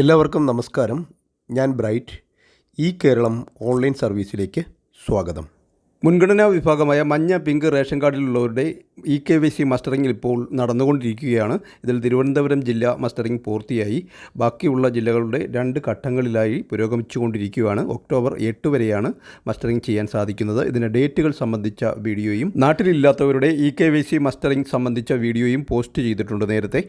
എല്ലാവർക്കും നമസ്കാരം. ഞാൻ ബ്രൈറ്റ്. ഈ കേരളം ഓൺലൈൻ സർവീസിലേക്ക് സ്വാഗതം. മുൻഗണനാ വിഭാഗമായ മഞ്ഞ pink ration കാർഡിലുള്ളവരുടെ E K Y C mustering ഇപ്പോൾ നടന്നുകൊണ്ടിരിക്കുകയാണ്. ഇതിൽ തിരുവനന്തപുരം ജില്ല മസ്റ്ററിംഗ് പൂർത്തിയായി. ബാക്കിയുള്ള ജില്ലകളുടെ രണ്ട് ഘട്ടങ്ങളിലായി പുരോഗമിച്ചുകൊണ്ടിരിക്കുകയാണ്. ഒക്ടോബർ എട്ട് വരെയാണ് മസ്റ്ററിംഗ് ചെയ്യാൻ സാധിക്കുന്നത്. ഇതിന്റെ ഡേറ്റുകൾ സംബന്ധിച്ച വീഡിയോയും നാട്ടിലില്ലാത്തവരുടെ E K Y C mustering സംബന്ധിച്ച വീഡിയോയും പോസ്റ്റ് ചെയ്തിട്ടുണ്ട് നേരത്തെ.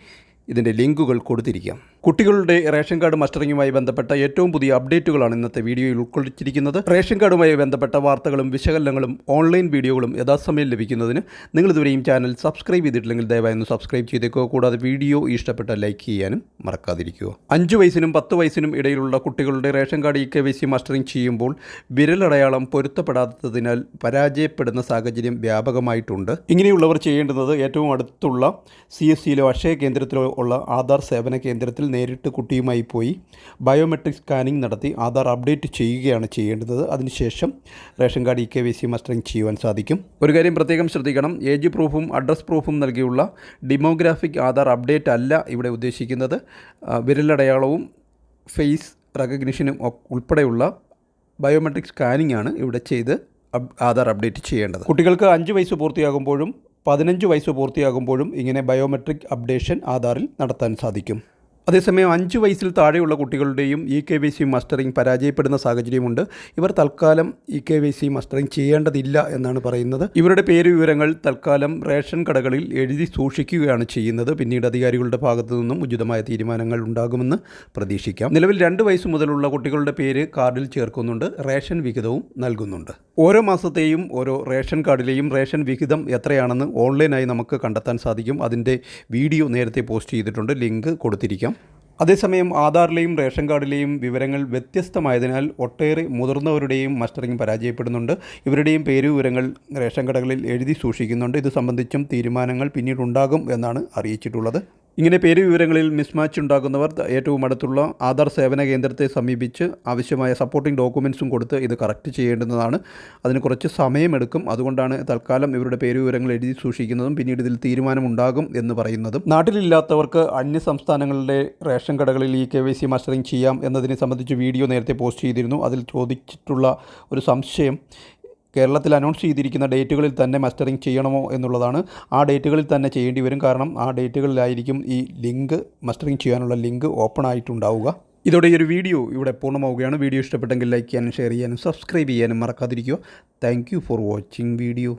ഇതിന്റെ ലിങ്കുകൾ കൊടുത്തിരിക്കാം. കുട്ടികളുടെ റേഷൻ കാർഡ് മസ്റ്ററിങ്ങുമായി ബന്ധപ്പെട്ട ഏറ്റവും പുതിയ അപ്ഡേറ്റുകളാണ് ഇന്നത്തെ വീഡിയോയിൽ ഉൾക്കൊള്ളിച്ചിരിക്കുന്നത്. റേഷൻ കാർഡുമായി ബന്ധപ്പെട്ട വാർത്തകളും വിശകലനങ്ങളും ഓൺലൈൻ വീഡിയോകളും യഥാസമയം ലഭിക്കുന്നതിന് നിങ്ങൾ ഇതുവരെയും ചാനൽ സബ്സ്ക്രൈബ് ചെയ്തിട്ടില്ലെങ്കിൽ ദയവായി ഒന്ന് സബ്സ്ക്രൈബ് ചെയ്തേക്കുക. കൂടാതെ വീഡിയോ ഇഷ്ടപ്പെട്ട ലൈക്ക് ചെയ്യാനും മറക്കാതിരിക്കുക. അഞ്ച് വയസ്സിനും പത്ത് വയസ്സിനും ഇടയിലുള്ള കുട്ടികളുടെ ration card E K Y C mustering ചെയ്യുമ്പോൾ വിരലടയാളം പൊരുത്തപ്പെടാത്തതിനാൽ പരാജയപ്പെടുന്ന സാഹചര്യം വ്യാപകമായിട്ടുണ്ട്. ഇങ്ങനെയുള്ളവർ ചെയ്യേണ്ടുന്നത് ഏറ്റവും അടുത്തുള്ള സി എസ് സിയിലോ അക്ഷയ കേന്ദ്രത്തിലോ ഉള്ള ആധാർ സേവന കേന്ദ്രത്തിൽ നേരിട്ട് കുട്ടിയുമായി പോയി ബയോമെട്രിക് സ്കാനിംഗ് നടത്തി ആധാർ അപ്ഡേറ്റ് ചെയ്യുകയാണ് ചെയ്യേണ്ടത്. അതിനുശേഷം ration card E K V C mustering ചെയ്യുവാൻ സാധിക്കും. ഒരു കാര്യം പ്രത്യേകം ശ്രദ്ധിക്കണം. ഏജ് പ്രൂഫും അഡ്രസ് പ്രൂഫും നൽകിയുള്ള ഡിമോഗ്രാഫിക് ആധാർ അപ്ഡേറ്റ് അല്ല ഇവിടെ ഉദ്ദേശിക്കുന്നത്. വിരലടയാളവും ഫേസ് റെക്കഗ്നിഷനും ഉൾപ്പെടെയുള്ള ബയോമെട്രിക് സ്കാനിംഗ് ആണ് ഇവിടെ ചെയ്ത് ആധാർ അപ്ഡേറ്റ് ചെയ്യേണ്ടത്. കുട്ടികൾക്ക് അഞ്ച് വയസ്സ് പൂർത്തിയാകുമ്പോഴും പതിനഞ്ച് വയസ്സ് പൂർത്തിയാകുമ്പോഴും ഇങ്ങനെ ബയോമെട്രിക് അപ്ഡേഷൻ ആധാറിൽ നടത്താൻ സാധിക്കും. അതേസമയം അഞ്ച് വയസ്സിൽ താഴെയുള്ള കുട്ടികളുടെയും E K Y C mustering പരാജയപ്പെടുന്ന സാഹചര്യമുണ്ട്. ഇവർ തൽക്കാലം E K Y C mustering ചെയ്യേണ്ടതില്ല എന്നാണ് പറയുന്നത്. ഇവരുടെ പേര് വിവരങ്ങൾ തൽക്കാലം റേഷൻ കടകളിൽ എഴുതി സൂക്ഷിക്കുകയാണ് ചെയ്യുന്നത്. പിന്നീട് അധികാരികളുടെ ഭാഗത്തു നിന്നും ഉചിതമായ തീരുമാനങ്ങൾ ഉണ്ടാകുമെന്ന് പ്രതീക്ഷിക്കാം. നിലവിൽ രണ്ട് വയസ്സ് മുതലുള്ള കുട്ടികളുടെ പേര് കാർഡിൽ ചേർക്കുന്നുണ്ട്. റേഷൻ വിഹിതവും നൽകുന്നുണ്ട്. ഓരോ മാസത്തെയും ഓരോ റേഷൻ കാർഡിലെയും റേഷൻ വിഹിതം എത്രയാണെന്ന് ഓൺലൈനായി നമുക്ക് കണ്ടെത്താൻ സാധിക്കും. അതിന്റെ വീഡിയോ നേരത്തെ പോസ്റ്റ് ചെയ്തിട്ടുണ്ട്. ലിങ്ക് കൊടുത്തിരിക്കാം. അതേസമയം ആധാറിലെയും റേഷൻ കാർഡിലെയും വിവരങ്ങൾ വ്യത്യസ്തമായതിനാൽ ഒട്ടേറെ മുതിർന്നവരുടെയും മസ്റ്ററിംഗ് പരാജയപ്പെടുന്നുണ്ട്. ഇവരുടെയും പേര് വിവരങ്ങൾ റേഷൻ കടകളിൽ എഴുതി സൂക്ഷിക്കുന്നുണ്ട്. ഇത് സംബന്ധിച്ചും തീരുമാനങ്ങൾ പിന്നീടുണ്ടാകും എന്നാണ് അറിയിച്ചിട്ടുള്ളത്. ഇങ്ങനെ പേര് വിവരങ്ങളിൽ മിസ്മാച്ച് ഉണ്ടാകുന്നവർ ഏറ്റവും അടുത്തുള്ള ആധാർ സേവന കേന്ദ്രത്തെ സമീപിച്ച് ആവശ്യമായ സപ്പോർട്ടിംഗ് ഡോക്യുമെൻസും കൊടുത്ത് ഇത് കറക്റ്റ് ചെയ്യേണ്ടുന്നതാണ്. അതിന് കുറച്ച് സമയമെടുക്കും. അതുകൊണ്ടാണ് തൽക്കാലം ഇവരുടെ പേര് വിവരങ്ങൾ എഴുതി സൂക്ഷിക്കുന്നതും പിന്നീട് ഇതിൽ തീരുമാനമുണ്ടാകും എന്ന് പറയുന്നതും. നാട്ടിലില്ലാത്തവർക്ക് അന്യ സംസ്ഥാനങ്ങളിലെ റേഷൻ കടകളിൽ ഈ കെ വൈ സി മസ്റ്ററിംഗ് ചെയ്യാം എന്നതിനെ സംബന്ധിച്ച് വീഡിയോ നേരത്തെ പോസ്റ്റ് ചെയ്തിരുന്നു. അതിൽ ചോദിച്ചിട്ടുള്ള ഒരു സംശയം കേരളത്തിൽ അനൗൺസ് ചെയ്തിരിക്കുന്ന ഡേറ്റുകളിൽ തന്നെ മസ്റ്ററിംഗ് ചെയ്യണമോ എന്നുള്ളതാണ്. ആ ഡേറ്റുകളിൽ തന്നെ ചെയ്യേണ്ടി വരും. കാരണം ആ ഡേറ്റുകളിലായിരിക്കും ഈ ലിങ്ക് മസ്റ്ററിംഗ് ചെയ്യാനുള്ള ലിങ്ക് ഓപ്പൺ ആയിട്ടുണ്ടാവുക. ഇതോടെ ഈ ഒരു വീഡിയോ ഇവിടെ പൂർണമാവുകയാണ്. വീഡിയോ ഇഷ്ടപ്പെട്ടെങ്കിൽ ലൈക്ക് ചെയ്യാനും ഷെയർ ചെയ്യാനും സബ്സ്ക്രൈബ് ചെയ്യാനും മറക്കാതിരിക്കുക. Thank for watching video